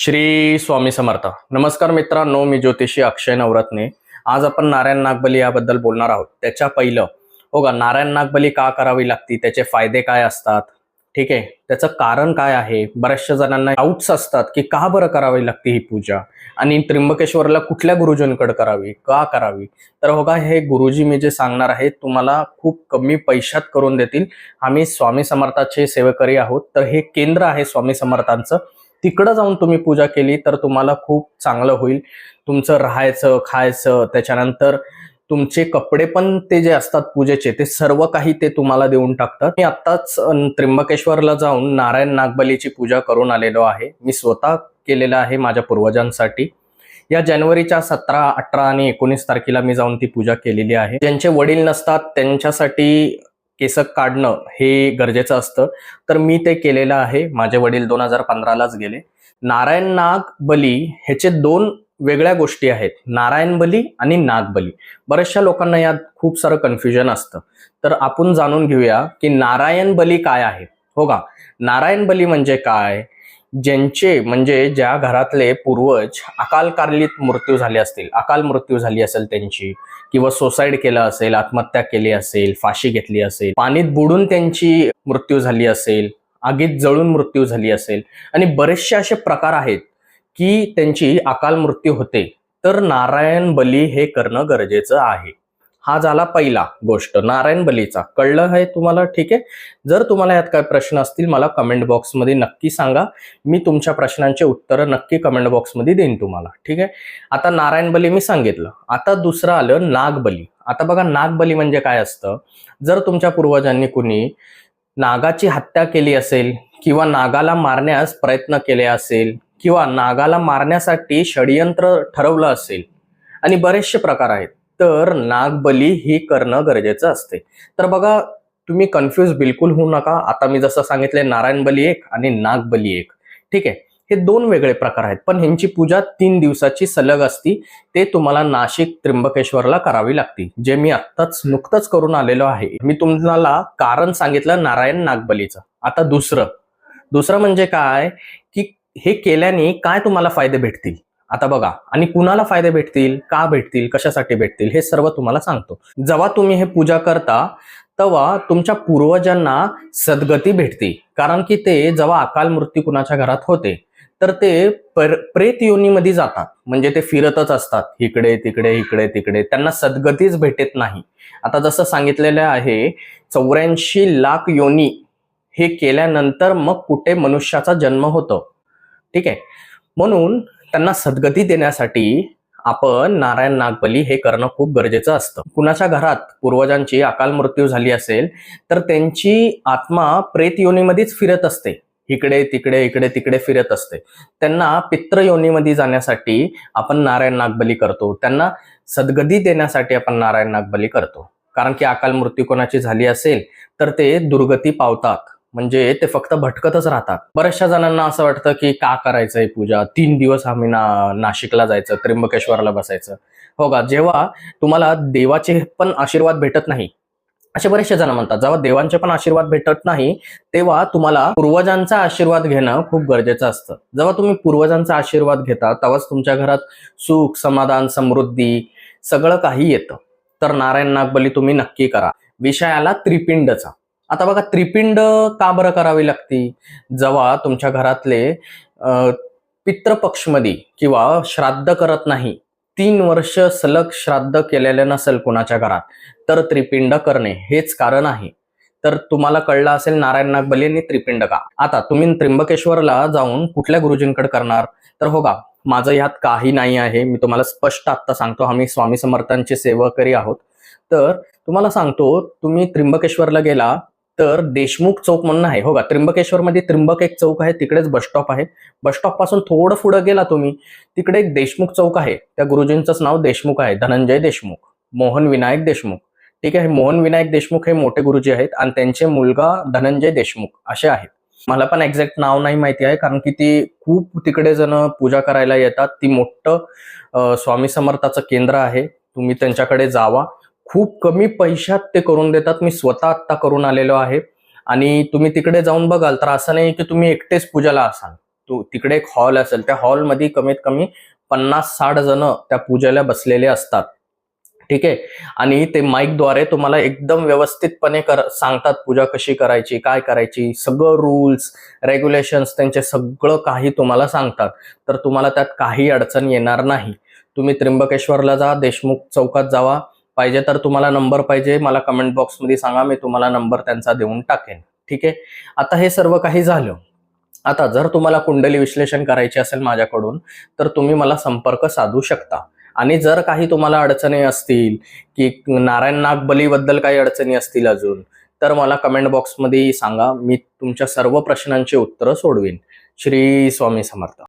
श्री स्वामी समर्थ. नमस्कार मित्रांनो मी ज्योतिषी अक्षय नवरत्ने. आज आपण नारायण नागबली याबद्दल बोलणार आहोत. त्याच्या पहिलं हो का नारायण नागबली का करावी लागती? त्याचे फायदे काय असतात? ठीक आहे? त्याचं कारण काय आहे? बऱ्याचशा जणांना डाऊट्स असतात की का बरं करावी लागते ही पूजा? आणि त्र्यंबकेश्वरला कुठल्या गुरुजींकडे करावी? का करावी? तर हो का हे गुरुजी मी जे सांगणार आहे तुम्हाला खूप कमी पैशात करून देतील. आम्ही स्वामी समर्थाचे सेवेकरी आहोत. तर हे केंद्र आहे स्वामी समर्थांचं. तिकडं जाऊन तुम्ही पूजा केली तर तुम्हाला खूप चांगलं होईल. तुमचं राहायचं खायचं त्याच्यानंतर तुमचे कपडे पण ते जे असतात पूजेचे ते सर्व काही ते तुम्हाला देऊन टाकतात. मी आत्ताच त्र्यंबकेश्वरला जाऊन नारायण नागबलीची पूजा करून आलेलो आहे. मी स्वतः केलेलं आहे माझ्या पूर्वजांसाठी. या जानेवारीच्या सतरा अठरा आणि एकोणीस तारखेला मी जाऊन ती पूजा केलेली आहे. ज्यांचे वडील नसतात त्यांच्यासाठी केस काढणं हे गरजेचं असतं. तर मी ते केलेलं आहे. माझे वडील दोन हजार पंधरालाच गेले. नारायण नाग बली ह्याचे दोन वेगळ्या गोष्टी आहेत. नारायण बली आणि नागबली बऱ्याचशा लोकांना यात खूप सारं कन्फ्युजन असतं. तर आपण जाणून घेऊया की नारायण बली काय आहे? हो का? नारायण बली म्हणजे काय? ज्यांचे म्हणजे ज्या घरातले पूर्वज अकाल कारलीत मृत्यू झाले असतील अकाल मृत्यू झाली असेल त्यांची किंवा सुसाईड केलं असेल आत्महत्या केली असेल फाशी घेतली असेल पाणीत बुडून त्यांची मृत्यू झाली असेल आगीत जळून मृत्यू झाली असेल आणि बरेचसे असे प्रकार आहेत की त्यांची अकाल मृत्यू होते तर नारायण बली हे करणं गरजेचं आहे. हा झाला पहिला गोष्ट. नारायण बलीचा. कळलं आहे तुम्हाला? ठीक आहे. जर तुम्हाला यात काय प्रश्न असतील मला कमेंट बॉक्समध्ये नक्की सांगा. मी तुमच्या प्रश्नांचे उत्तरं नक्की कमेंट बॉक्समध्ये देईन तुम्हाला. ठीक आहे? आता नारायण बली मी सांगितलं. आता दुसरं आलं नागबली. आता बघा नागबली म्हणजे काय असतं? जर तुमच्या पूर्वजांनी कुणी नागाची हत्या केली असेल किंवा नागाला मारण्यास प्रयत्न केले असेल किंवा नागाला मारण्यासाठी षडयंत्र ठरवलं असेल आणि बरेचसे प्रकार आहेत तर नागबली ही करणं गरजेचं असते. तर बघा तुम्ही कन्फ्यूज बिलकुल होऊ नका. आता मी जसं सांगितलंय नारायण बली एक आणि नागबली एक. ठीक आहे? हे दोन वेगळे प्रकार आहेत. पण ह्यांची पूजा तीन दिवसाची सलग असती. ते तुम्हाला नाशिक त्र्यंबकेश्वरला करावी लागती जे मी आत्ताच नुकतंच करून आलेलो आहे. मी तुम्हाला कारण सांगितलं नारायण नागबलीचं. आता दुसरं. दुसरं म्हणजे काय? की हे केल्याने काय तुम्हाला फायदे भेटतील? आता बघा आणि कुणाला फायदे भेटतील का भेटतील कशासाठी भेटतील हे सर्व तुम्हाला सांगतो. जेव्हा तुम्ही हे पूजा करता तेव्हा तुमच्या पूर्वजांना सद्गती भेटते. कारण की ते जेव्हा अकाल मृत्यू कुणाच्या घरात होते तर ते पर प्रेत योनीमध्ये जातात. म्हणजे ते फिरतच असतात. इकडे तिकडे इकडे तिकडे. त्यांना सद्गतीच भेटत नाही. आता जसं सांगितलेलं आहे चौऱ्याऐंशी लाख योनी हे केल्यानंतर मग कुठे मनुष्याचा जन्म होतो. ठीक आहे? म्हणून त्यांना सद्गती देण्यासाठी आपण नारायण नागबली हे करणं खूप गरजेचं असतं. कुणाच्या घरात पूर्वजांची अकाल मृत्यू झाली असेल तर त्यांची आत्मा प्रेत योनीमध्येच फिरत असते. इकडे तिकडे इकडे तिकडे फिरत असते. त्यांना पित्र योनीमध्ये जाण्यासाठी आपण नारायण नागबली करतो. त्यांना सद्गती देण्यासाठी आपण नारायण नागबली करतो. कारण की अकाल मृत्यू कोणाची झाली असेल तर ते दुर्गती पावतात. म्हणजे ते फक्त भटकतच राहतात. बऱ्याचशा जणांना असं वाटतं की का करायचंय पूजा? तीन दिवस आम्ही ना नाशिकला जायचं त्र्यंबकेश्वरला बसायचं. हो का? जेव्हा तुम्हाला देवाचे पण आशीर्वाद भेटत नाही असे बरेचसे जण म्हणतात. जेव्हा देवांचे पण आशीर्वाद भेटत नाही तेव्हा तुम्हाला पूर्वजांचा आशीर्वाद घेणं खूप गरजेचं असतं. जेव्हा तुम्ही पूर्वजांचा आशीर्वाद घेता तेव्हाच तुमच्या घरात सुख समाधान समृद्धी सगळं काही येतं. तर नारायण नागबली तुम्ही नक्की करा. विषयाला त्रिपिंडचा. आता बघा त्रिपिंड का बरं करावी लागती? जेव्हा तुमच्या घरातले पितृपक्षमध्ये किंवा श्राद्ध करत नाही. तीन वर्ष सलग श्राद्ध केलेलं नसेल कुणाच्या घरात. तर त्रिपिंड करणे हेच कारण आहे. तर तुम्हाला कळलं असेल नारायण नागबली आणि त्रिपिंड का? आता तुम्ही त्र्यंबकेश्वरला जाऊन कुठल्या गुरुजींकडे करणार? तर हो का माझं ह्यात काही नाही आहे. मी तुम्हाला स्पष्ट आत्ता सांगतो आम्ही स्वामी समर्थांचे सेवकरी आहोत. तर तुम्हाला सांगतो तुम्ही त्र्यंबकेश्वरला गेला तर देशमुख चौक म्हणून आहे. हो का? त्र्यंबकेश्वरमध्ये त्र्यंबक एक चौक आहे तिकडेच बस स्टॉप आहे. बस स्टॉपपासून थोडं पुढे गेला तुम्ही तिकडे एक देशमुख चौक आहे. त्या गुरुजींचंच नाव देशमुख आहे. धनंजय देशमुख मोहन विनायक देशमुख. ठीक आहे मोहन विनायक देशमुख हे मोठे गुरुजी आहेत आणि त्यांचे मुलगा धनंजय देशमुख असे आहेत. मला पण एक्झॅक्ट नाव नाही माहिती आहे कारण की ती खूप तिकडे जण पूजा करायला येतात. ती मोठं स्वामी समर्थाचं केंद्र आहे. तुम्ही त्यांच्याकडे जावा. खूप कमी पैशात ते करून देतात. मी स्वतः आत्ता करून आलेलो आहे. आणि तुम्ही तिकडे जाऊन बघाल तर असं नाही की तुम्ही एकटेच पूजाला असाल. तू तिकडे एक हॉल असेल. त्या हॉलमध्ये कमीत कमी पन्नास साठ जण त्या पूजेला बसलेले असतात. ठीक आहे? आणि ते माईकद्वारे तुम्हाला एकदम व्यवस्थितपणे कर सांगतात पूजा कशी करायची काय करायची सगळं रूल्स रेग्युलेशन्स त्यांचे सगळं काही तुम्हाला सांगतात. तर तुम्हाला त्यात काही अडचण येणार नाही. तुम्ही त्र्यंबकेश्वरला जा देशमुख चौकात जावा. पाहिजे तर तुम्हाला नंबर पाहिजे मला कमेंट बॉक्समध्ये सांगा मी तुम्हाला नंबर त्यांचा देऊन टाकेन. ठीक आहे? आता हे सर्व काही झालं. आता जर तुम्हाला कुंडली विश्लेषण करायचे असेल माझ्याकडून तर तुम्ही मला संपर्क साधू शकता. आणि जर काही तुम्हाला अडचणी असतील की नारायण नागबलीबद्दल काही अडचणी असतील अजून तर मला कमेंट बॉक्समध्ये सांगा. मी तुमच्या सर्व प्रश्नांची उत्तरं सोडवीन. श्री स्वामी समर्थ.